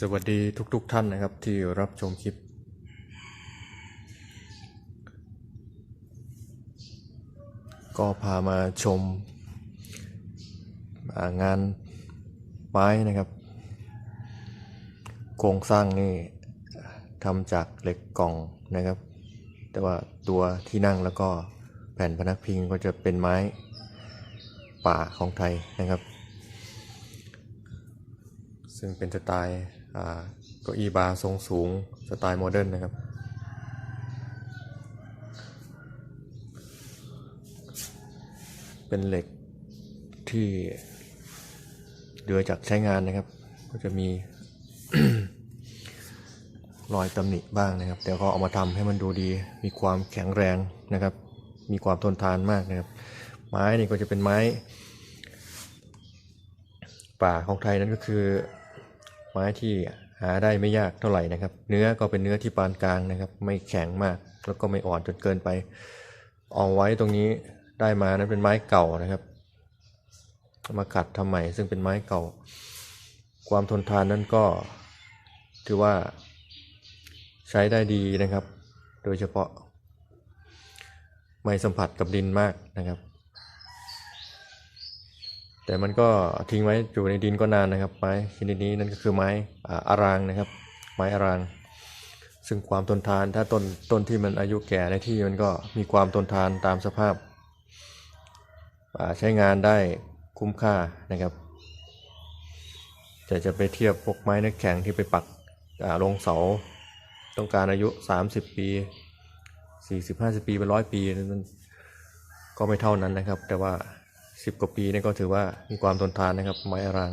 สวัสดีทุกๆทท่านนะครับที่รับชมคลิป ก็พามาชมางานไม้นะครับ โครงสร้างนี่ทำจากเหล็กกล่องนะครับ แต่ว่าตัวที่นั่งแล้วก็แผ่นพนักพิงก็จะเป็นไม้ป่าของไทยนะครับ ซึ่งเป็นสไตล์เก้าอี้บาร์ทรงสูงสไตล์โมเดิร์นนะครับ เป็นเหล็กที่เหลือจากใช้งานนะครับ ก็จะมีรอยตำหนิบ้างนะครับ แต่ก็เอามาทำให้มันดูดี มีความแข็งแรงนะครับ มีความทนทานมากนะครับ ไม้นี่ก็จะเป็นไม้ ป่าของไทยนั่นก็คือ ไม้ที่หาได้ไม่ยากเท่าไหร่นะครับ เนื้อก็เป็นเนื้อที่ปานกลางนะครับ ไม่แข็งมากแล้วก็ไม่อ่อนจนเกินไป เอาไว้ตรงนี้ได้มานั้นเป็นไม้เก่านะครับ มาขัดทำใหม่ซึ่งเป็นไม้เก่า ความทนทานนั้นก็ถือว่าใช้ได้ดีนะครับ โดยเฉพาะ ไม่สัมผัสกับดินมากนะครับ แต่มันก็ทิ้งไว้อยู่ในดินก็นานนะครับไม้ชนิดนี้นั่นก็คือไม้อารางนะครับ ไม้อาราง ซึ่งความทนทานถ้าต้นต้นที่มันอายุแก่ในที่มันก็มีความทนทานตามสภาพใช้งานได้คุ้มค่านะครับแต่จะไปเทียบพวกไม้นื้อแข็งที่ไปปักลงเสา ต้องการอายุ 30 ปี 40-50 ปีเป็นร้อยปีนั้นก็ไม่เท่านั้นนะครับ แต่ว่า 10กว่าปีนี่ก็ถือว่ามีความทนทานนะครับ ไม้อราง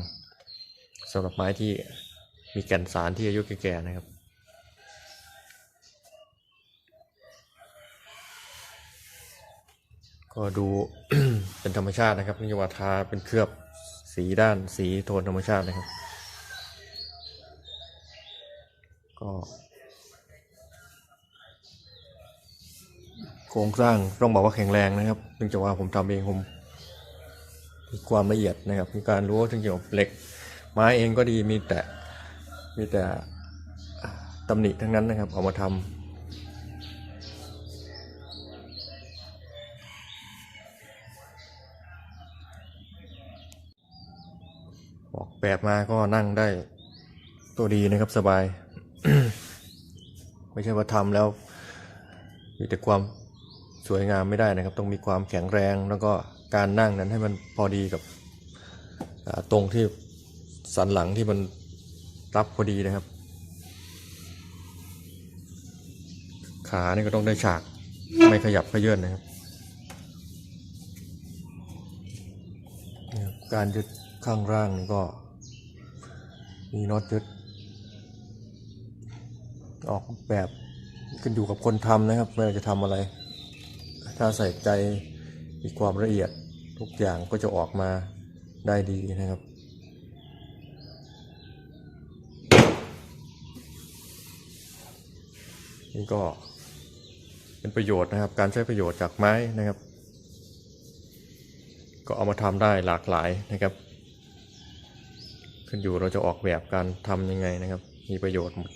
สำหรับไม้ที่มีแก่นสารที่อายุแก่ๆนะครับก็ดูเป็นธรรมชาตินะครับนี่ว่าทาเป็นเคลือบสีด้านสีโทนธรรมชาตินะครับ ก็โครงสร้างต้องบอกว่าแข็งแรงนะครับเนื่องจากว่าผมทำเองผม มีความละเอียดนะครับมีการรู้ถึงเกี่ยวกับเหล็ก ไม้เองก็ดีมีแต่มีแต่อ่าตำหนิทั้งนั้นนะครับเอามาทำออกแบบมาก็นั่งได้ตัวดีนะครับสบาย ไม่ใช่ว่าทำแล้ว มีแต่ความสวยงามไม่ได้นะครับ ต้องมีความแข็งแรงแล้วก็ การนั่งนั้นให้มันพอดีกับตรงที่สันหลังที่มันรับพอดีนะครับ ขานี่ก็ต้องได้ฉากไม่ขยับเขยื่อนนะครับ การยึดข้างล่างนี่ก็มีน็อตยึด ออกแบบขึ้นอยู่กับคนทำนะครับเว่าจะทำอะไร ถ้าใส่ใจมีความละเอียด ทุกอย่างก็จะออกมาได้ดีนะครับ นี่ก็เป็นประโยชน์นะครับ การใช้ประโยชน์จากไม้นะครับ ก็เอามาทำได้หลากหลายนะครับ ขึ้นอยู่เราจะออกแบบการทำยังไงนะครับ มีประโยชน์หมด